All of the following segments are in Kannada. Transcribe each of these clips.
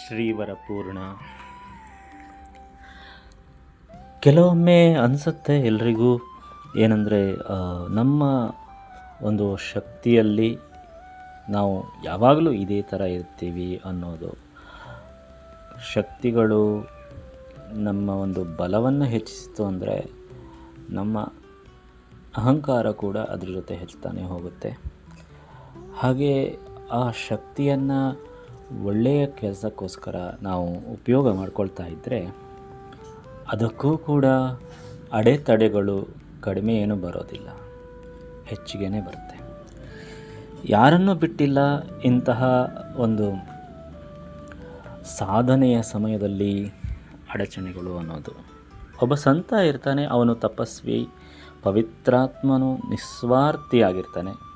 ಶ್ರೀವರ ಪೂರ್ಣ. ಕೆಲವೊಮ್ಮೆ ಅನಿಸುತ್ತೆ ಎಲ್ರಿಗೂ ಏನಂದರೆ ನಮ್ಮ ಒಂದು ಶಕ್ತಿಯಲ್ಲಿ ನಾವು ಯಾವಾಗಲೂ ಇದೇ ಥರ ಇರ್ತೀವಿ ಅನ್ನೋದು. ಶಕ್ತಿಗಳು ನಮ್ಮ ಒಂದು ಬಲವನ್ನು ಹೆಚ್ಚಿಸಿತು ಅಂದರೆ ನಮ್ಮ ಅಹಂಕಾರ ಕೂಡ ಅದ್ರ ಜೊತೆ ಹೆಚ್ಚುತ್ತಾನೆ ಹೋಗುತ್ತೆ. ಹಾಗೆ ಆ ಶಕ್ತಿಯನ್ನು ಒಳ್ಳೆಯ ಕೆಲಸಕ್ಕೋಸ್ಕರ ನಾವು ಉಪಯೋಗ ಮಾಡ್ಕೊಳ್ತಾ ಇದ್ದರೆ ಅದಕ್ಕೂ ಕೂಡ ಅಡೆತಡೆಗಳು ಕಡಿಮೆ ಏನು ಬರೋದಿಲ್ಲ. ಹೆಚ್ಚಿಗೆ ಬರುತ್ತೆ. ಯಾರನ್ನು ಬಿಟ್ಟಿಲ್ಲ ಇಂತಹ ಒಂದು ಸಾಧನೆಯ ಸಮಯದಲ್ಲಿ ಅಡಚಣೆಗಳು ಅನ್ನೋದು. ಒಬ್ಬ ಸಂತ ಇರ್ತಾನೆ, ಅವನು ತಪಸ್ವಿ, ಪವಿತ್ರಾತ್ಮನು ನಿಸ್ವಾರ್ಥಿಯಾಗಿರ್ತಾನೆ.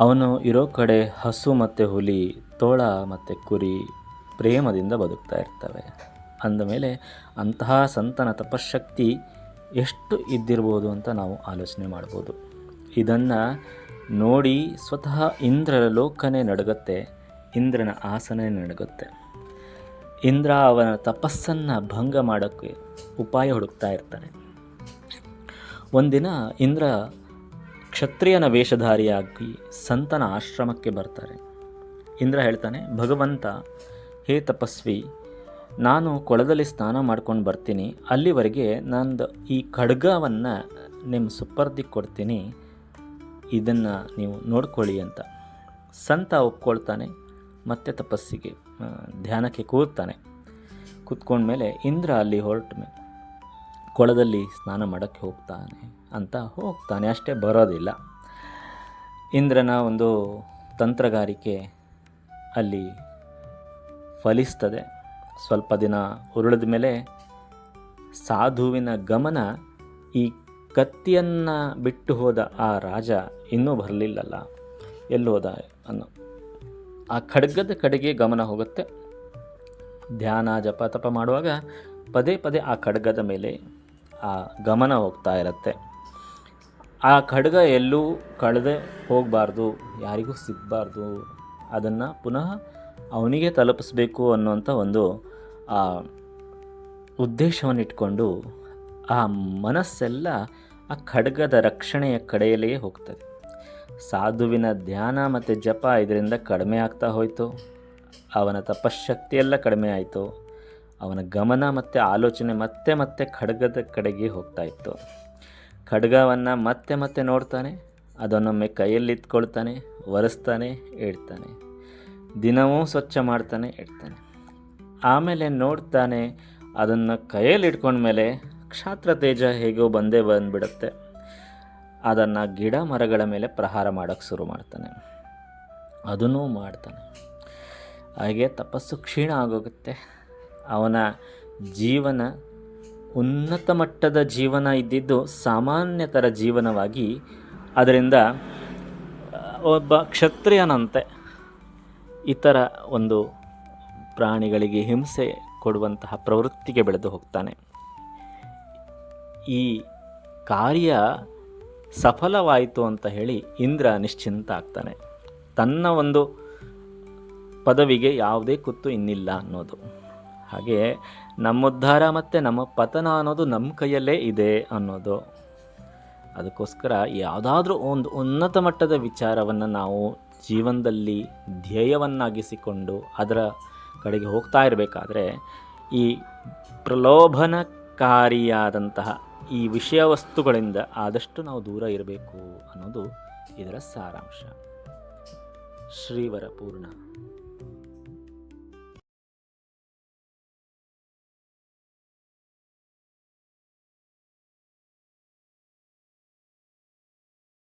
ಅವನು ಇರೋ ಕಡೆ ಹಸು ಮತ್ತು ಹುಲಿ, ತೋಳ ಮತ್ತು ಕುರಿ ಪ್ರೇಮದಿಂದ ಬದುಕ್ತಾ ಇರ್ತವೆ. ಅಂದಮೇಲೆ ಅಂತಹ ಸಂತನ ತಪಶಕ್ತಿ ಎಷ್ಟು ಇದ್ದಿರ್ಬೋದು ಅಂತ ನಾವು ಆಲೋಚನೆ ಮಾಡ್ಬೋದು. ಇದನ್ನು ನೋಡಿ ಸ್ವತಃ ಇಂದ್ರರ ಲೋಕನೇ ನಡುಗತ್ತೆ, ಇಂದ್ರನ ಆಸನೇ ನಡುಗುತ್ತೆ. ಇಂದ್ರ ಅವನ ತಪಸ್ಸನ್ನು ಭಂಗ ಮಾಡೋಕ್ಕೆ ಉಪಾಯ ಹುಡುಕ್ತಾ ಇರ್ತಾನೆ. ಒಂದಿನ ಇಂದ್ರ ಕ್ಷತ್ರಿಯನ ವೇಷಧಾರಿಯಾಗಿ ಸಂತನ ಆಶ್ರಮಕ್ಕೆ ಬರ್ತಾರೆ. ಇಂದ್ರ ಹೇಳ್ತಾನೆ, ಭಗವಂತ, ಹೇ ತಪಸ್ವಿ, ನಾನು ಕೊಳದಲ್ಲಿ ಸ್ನಾನ ಮಾಡ್ಕೊಂಡು ಬರ್ತೀನಿ. ಅಲ್ಲಿವರೆಗೆ ನಂದು ಈ ಖಡ್ಗವನ್ನು ನಿಮ್ಮ ಸುಪರ್ದಿ ಕೊಡ್ತೀನಿ. ಇದನ್ನು ನೀವು ನೋಡ್ಕೊಳ್ಳಿ ಅಂತ. ಸಂತ ಒಪ್ಕೊಳ್ತಾನೆ, ಮತ್ತೆ ತಪಸ್ಸಿಗೆ ಧ್ಯಾನಕ್ಕೆ ಕೂರ್ತಾನೆ ಕೂತ್ಕೊಂಡ್ಮೇಲೆ ಇಂದ್ರ ಅಲ್ಲಿ ಹೊರಟ ಕೊಳದಲ್ಲಿ ಸ್ನಾನ ಮಾಡೋಕ್ಕೆ ಹೋಗ್ತಾನೆ. ಅಂತ ಹೋಗ್ತಾನೆ. ಅಷ್ಟೇ ಬರೋದಿಲ್ಲ. ಇಂದ್ರನ ಒಂದು ತಂತ್ರಗಾರಿಕೆ ಅಲ್ಲಿ ಫಲಿಸ್ತದೆ. ಸ್ವಲ್ಪ ದಿನ ಉರುಳಿದ ಮೇಲೆ ಸಾಧುವಿನ ಗಮನ ಈ ಕತ್ತಿಯನ್ನು ಬಿಟ್ಟು ಹೋದ ಆ ರಾಜ ಇನ್ನೂ ಬರಲಿಲ್ಲಲ್ಲ. ಎಲ್ಲೋದ ಅನ್ನೋ. ಆ ಖಡ್ಗದ ಕಡೆಗೆ ಗಮನ ಹೋಗುತ್ತೆ. ಧ್ಯಾನ, ಜಪ, ತಪ ಮಾಡುವಾಗ ಪದೇ ಪದೇ ಆ ಖಡ್ಗದ ಮೇಲೆ ಆ ಗಮನ ಹೋಗ್ತಾ ಇರುತ್ತೆ. ಆ ಖಡ್ಗ ಎಲ್ಲೂ ಕಳೆದೇ ಹೋಗಬಾರ್ದು, ಯಾರಿಗೂ ಸಿಗಬಾರ್ದು. ಅದನ್ನು ಪುನಃ ಅವನಿಗೆ ತಲುಪಿಸ್ಬೇಕು ಅನ್ನುವಂಥ ಒಂದು ಉದ್ದೇಶವನ್ನು ಇಟ್ಕೊಂಡು ಆ ಮನಸ್ಸೆಲ್ಲ ಆ ಖಡ್ಗದ ರಕ್ಷಣೆಯ ಕಡೆಯಲ್ಲಿಯೇ ಹೋಗ್ತದೆ. ಸಾಧುವಿನ ಧ್ಯಾನ ಮತ್ತು ಜಪ ಇದರಿಂದ ಕಡಿಮೆ ಆಗ್ತಾ ಹೋಯಿತು. ಅವನ ತಪಶಕ್ತಿಯೆಲ್ಲ ಕಡಿಮೆ ಆಯಿತು. ಅವನ ಗಮನ ಮತ್ತು ಆಲೋಚನೆ ಮತ್ತೆ ಮತ್ತೆ ಖಡ್ಗದ ಕಡೆಗೆ ಹೋಗ್ತಾ ಇತ್ತು. ಖಡ್ಗವನ್ನು ಮತ್ತೆ ಮತ್ತೆ ನೋಡ್ತಾನೆ, ಅದನ್ನೊಮ್ಮೆ ಕೈಯಲ್ಲಿ ಇಟ್ಕೊಳ್ತಾನೆ, ಒರೆಸ್ತಾನೆ ಇಡ್ತಾನೆ ದಿನವೂ ಸ್ವಚ್ಛ ಮಾಡ್ತಾನೆ ಇಡ್ತಾನೆ ಆಮೇಲೆ ನೋಡ್ತಾನೆ, ಅದನ್ನು ಕೈಯಲ್ಲಿ ಇಟ್ಕೊಂಡ್ಮೇಲೆ ಕ್ಷಾತ್ರ ತೇಜ ಹೇಗೋ ಬಂದೇ ಬಂದುಬಿಡುತ್ತೆ. ಅದನ್ನು ಗಿಡ ಮರಗಳ ಮೇಲೆ ಪ್ರಹಾರ ಮಾಡೋಕ್ಕೆ ಶುರು ಮಾಡ್ತಾನೆ. ಅದನ್ನೂ ಮಾಡ್ತಾನೆ. ಹಾಗೆ ತಪಸ್ಸು ಕ್ಷೀಣ ಆಗೋಗುತ್ತೆ. ಅವನ ಜೀವನ ಉನ್ನತ ಮಟ್ಟದ ಜೀವನ ಇದ್ದಿದ್ದು ಸಾಮಾನ್ಯತರ ಜೀವನವಾಗಿ, ಅದರಿಂದ ಒಬ್ಬ ಕ್ಷತ್ರಿಯನಂತೆ ಇತರ ಒಂದು ಪ್ರಾಣಿಗಳಿಗೆ ಹಿಂಸೆ ಕೊಡುವಂತಹ ಪ್ರವೃತ್ತಿಗೆ ಬೆಳೆದು ಹೋಗ್ತಾನೆ. ಈ ಕಾರ್ಯ ಸಫಲವಾಯಿತು ಅಂತ ಹೇಳಿ ಇಂದ್ರ ನಿಶ್ಚಿಂತ ಆಗ್ತಾನೆ. ತನ್ನ ಒಂದು ಪದವಿಗೆ ಯಾವುದೇ ಕುತ್ತು ಇನ್ನಿಲ್ಲ ಅನ್ನೋದು. ಹಾಗೆ ನಮ್ಮ ಉದ್ಧಾರ ಮತ್ತು ನಮ್ಮ ಪತನ ಅನ್ನೋದು ನಮ್ಮ ಕೈಯಲ್ಲೇ ಇದೆ ಅನ್ನೋದು. ಅದಕ್ಕೋಸ್ಕರ ಯಾವುದಾದ್ರೂ ಒಂದು ಉನ್ನತ ಮಟ್ಟದ ವಿಚಾರವನ್ನು ನಾವು ಜೀವನದಲ್ಲಿ ಧ್ಯೇಯವನ್ನಾಗಿಸಿಕೊಂಡು ಅದರ ಕಡೆಗೆ ಹೋಗ್ತಾ ಇರಬೇಕಾದ್ರೆ ಈ ಪ್ರಲೋಭನಕಾರಿಯಾದಂತಹ ಈ ವಿಷಯ ವಸ್ತುಗಳಿಂದ ಆದಷ್ಟು ನಾವು ದೂರ ಇರಬೇಕು ಅನ್ನೋದು ಇದರ ಸಾರಾಂಶ. ಶ್ರೀವರ ಪೂರ್ಣ.